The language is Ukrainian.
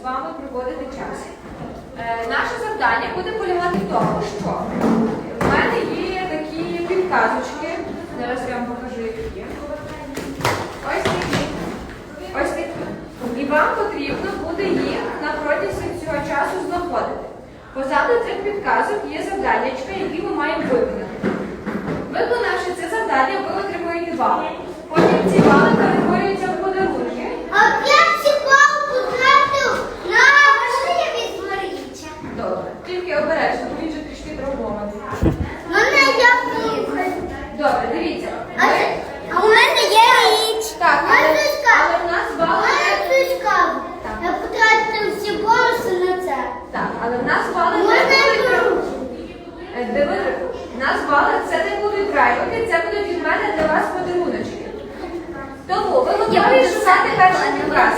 з вами проводити час. Е, Наше завдання буде полягати в тому, що в мене є такі підказочки. Зараз я вам покажу, які є. Ось такі. Ось такі. І вам потрібно буде їх на протязі цього часу знаходити. Позаду цих підказок є завданнячка, які ми маємо виконати. Виконавши це завдання, ви отримуєте бали. Потім ці бали Добре. Тільки обережно, бо він же трішки травмований. У Мене є слухаю. Добре, дивіться. А, це- а у мене є річ. Так, але, Мене але в нас У мене. Так. Я потратив всі бонуси на це. Так, але в нас вали не будуть беру? Диви, в нас бали, це не будуть грайки, це будуть від мене для вас подаруночки. Тому ви готові шукати перший раз.